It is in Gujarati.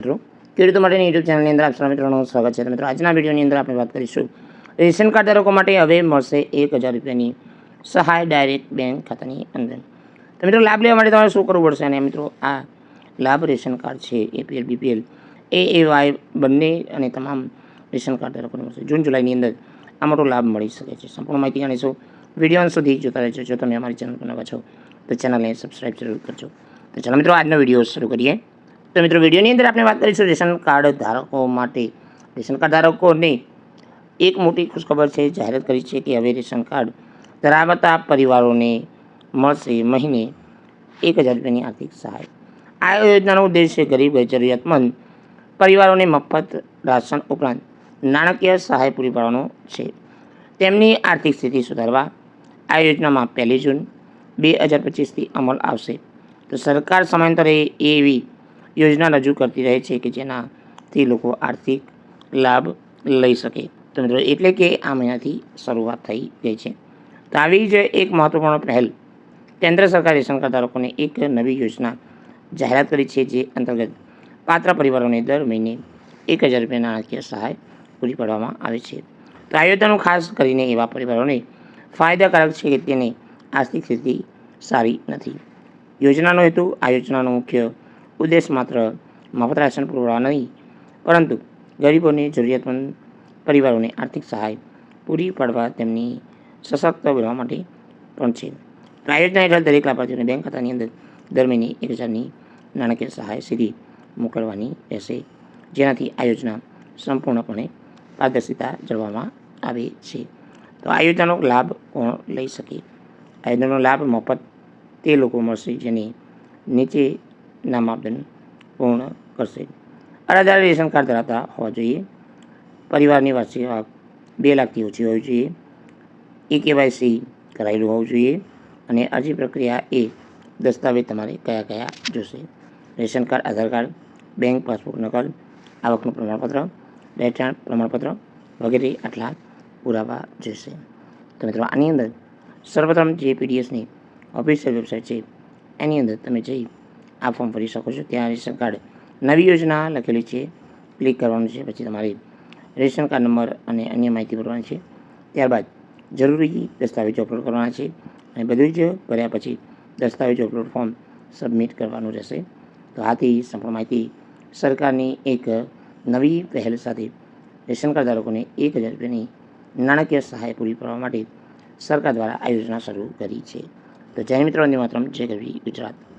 મિત્રો. ખેડૂતો માટેની યુટ્યુબ ચેનલની અંદર આપ સૌ મિત્રોનું સ્વાગત છે. મિત્રો, આજના વિડીયોની અંદર આપણે વાત કરીશું રેશન કાર્ડ ધારકો માટે હવે મળશે એક હજાર રૂપિયાની સહાય ડાયરેક્ટ બેંક ખાતાની અંદર. તો મિત્રો, લાભ લેવા માટે તમારે શું કરવું પડશે? અને મિત્રો, આ લાભ રેશન કાર્ડ છે APL BPL A A Y બંને અને તમામ રેશન કાર્ડ ધારકોને મળશે. જૂન જુલાઈની અંદર આ મોટો લાભ મળી શકે છે. સંપૂર્ણ માહિતી જાણીશું. વીડિયો સુધી જોતા રહેજો. જો તમે અમારી ચેનલ પર નવા છો, તો ચેનલને સબસ્ક્રાઈબ જરૂર કરજો. તો ચાલો મિત્રો, આજનો વીડિયો શરૂ કરીએ. તો મિત્રો, વિડીયોની અંદર આપણે વાત કરીશું રેશન કાર્ડ ધારકો માટે. રેશન કાર્ડ ધારકોને એક મોટી ખુશખબર છે, જાહેરાત કરી છે કે હવે રેશન કાર્ડ ધરાવતા પરિવારોને મળશે મહિને એક હજાર રૂપિયાની આર્થિક સહાય. આ યોજનાનો ઉદ્દેશ્ય ગરીબ, જરૂરિયાતમંદ પરિવારોને મફત રાશન ઉપરાંત નાણાકીય સહાય પૂરી પાડવાનો છે. તેમની આર્થિક સ્થિતિ સુધારવા આ યોજનામાં પહેલી જૂન બે હજાર પચીસથી અમલ આવશે. તો સરકાર સમયાંતરે એવી યોજના રજૂ કરતી રહે છે કે જેનાથી લોકો આર્થિક લાભ લઈ શકે. તો મિત્રો, એટલે કે આ મહિનાથી શરૂઆત થઈ ગઈ છે. તો આવી જ એક મહત્વપૂર્ણ પહેલ કેન્દ્ર સરકાર રેશન કાર્ડ એક નવી યોજના જાહેરાત કરી છે, જે અંતર્ગત પાત્ર પરિવારોને દર મહિને એક હજાર રૂપિયા નાણાકીય સહાય પૂરી પાડવામાં આવે છે. તો આ યોજનાનું ખાસ કરીને એવા પરિવારોને ફાયદાકારક છે કે તેની આર્થિક સ્થિતિ સારી નથી. યોજનાનો હેતુ આ યોજનાનો મુખ્ય ઉદ્દેશ માત્ર મફત રાશન પુરવવા નહીં, પરંતુ ગરીબોને જરૂરિયાતમંદ પરિવારોને આર્થિક સહાય પૂરી પાડવા તેમની સશક્ત બનાવવા માટે પણ છે. આ યોજના હેઠળ દરેક લાભાર્થીઓને બેંક ખાતાની અંદર દર મહિને એક હજારની નાણાકીય સહાય સીધી મોકલવાની રહેશે, જેનાથી આ યોજના સંપૂર્ણપણે પારદર્શિતા જળવામાં આવે છે. તો આ યોજનાનો લાભ કોણ લઈ શકે? આ યોજનાનો લાભ મફત તે લોકો મળશે જેને નીચેના માપદંડ પૂર્ણ કરશે. અઢાર રેશન કાર્ડ ધરાવતા હોવા જોઈએ. પરિવારની વાર્ષિક આવક બે લાખથી ઓછી હોવી જોઈએ. એ કેવાયસી કરાયેલું હોવું જોઈએ અને અરજી પ્રક્રિયા એ દસ્તાવેજ તમારે કયા કયા જોશે. Ration card, Aadhaar card, bank passbook નકલ, આવકનું પ્રમાણપત્ર રહેઠાણ પ્રમાણપત્ર વગેરે આટલા પુરાવા જોઈશે તો મિત્રો, આની અંદર સર્વપ્રથમ જે પીડીએસની ઓફિશિયલ વેબસાઇટ છે, એની અંદર તમે જઈ આ ફોર્મ ભરી શકો છો. ત્યાં રેશન કાર્ડ નવી યોજના લખેલી છે. ક્લિક કરવાનું છે. પછી તમારે રેશન કાર્ડ નંબર અને અન્ય માહિતી ભરવાની છે. ત્યારબાદ જરૂરી દસ્તાવેજો અપલોડ કરવાના છે. અને બધું જ ભર્યા પછી દસ્તાવેજો અપલોડ ફોર્મ સબમિટ કરવાનું રહેશે. તો આથી સંપૂર્ણ માહિતી સરકારની એક નવી પહેલ સાથે રેશન કાર્ડ ધારકોને એક હજાર રૂપિયાની નાણાકીય સહાય પૂરી પાડવા માટે સરકાર દ્વારા આ યોજના શરૂ કરી છે. તો જય મિત્રો. વંદે માતરમ. જય ગરવી ગુજરાત.